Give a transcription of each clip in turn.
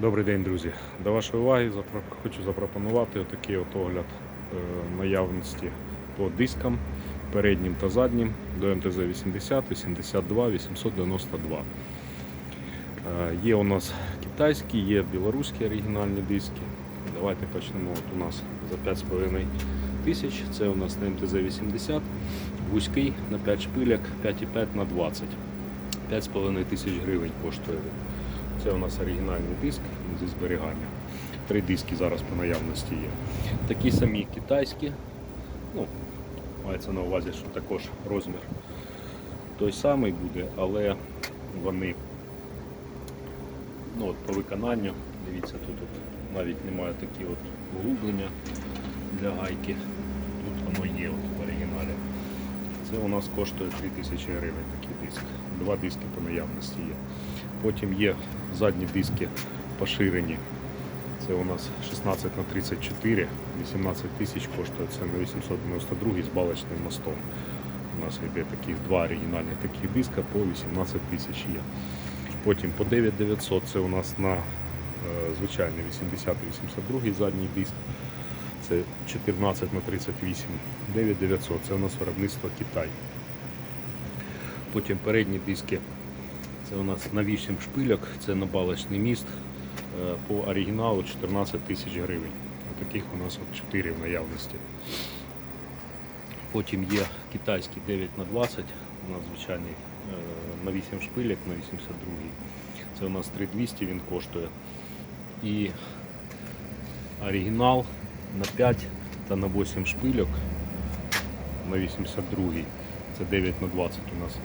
Добрий день, друзі. До вашої уваги хочу запропонувати отакий от огляд е, наявності по дискам переднім та заднім до МТЗ 80, 82, 892. Е, Є у нас китайські, є білоруські оригінальні диски. Давайте почнемо. От у нас за 5,5 тисяч. Це у нас на МТЗ 80, вузький на 5 шпиляк, 5,5 на 20. 5,5 тисяч гривень коштує. Це у нас оригінальний диск зі зберігання. Три диски зараз по наявності є. Такі самі китайські. Ну, мається на увазі, що також розмір той самий буде, але вони ну, от, по виконанню, дивіться, тут от, навіть немає такі от углублення для гайки. Тут воно є от, в оригіналі. Це у нас коштує 3000 гривень такий диск. Два диски по наявності є. Потім є задні диски поширені. Це у нас 16 на 34, 18 тисяч коштує це на 892 з балочним мостом. У нас йде таких два оригінальних таких диска по 18 тисяч є. Потім по 9900 це у нас на е, звичайний 80-82 задній диск. Це 14 на 38, 9900 це у нас виробництво Китай. Потім передні диски це у нас на 8 шпильок, це на балочний міст. Е, По оригіналу 14 тисяч гривень. Таких у нас от 4 в наявності. Потім є китайський 9 на 20 у нас звичайний е, на 8 шпилек на 82 Це у нас 3200 він коштує. І оригінал на 5 та на 8 шпильок на 82 Це 9 на 20 у нас.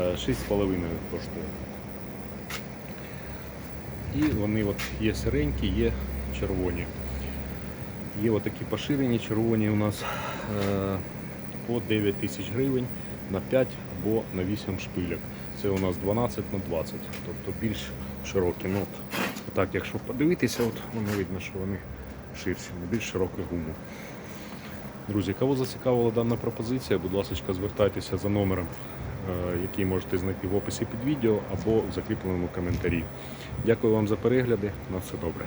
е, 6,5 коштує. І вони от є сиренькі, є червоні. Є отакі поширені червоні у нас е, по 9 тисяч гривень на 5 або на 8 шпиляк. Це у нас 12 на 20, тобто більш широкі. Ну, от, так, якщо подивитися, от воно видно, що вони ширші, більш широку гуму. Друзі, кого зацікавила дана пропозиція, будь ласка, звертайтеся за номером, е, який можете знайти в описі під відео або в закріпленому коментарі. Дякую вам за перегляди. На все добре.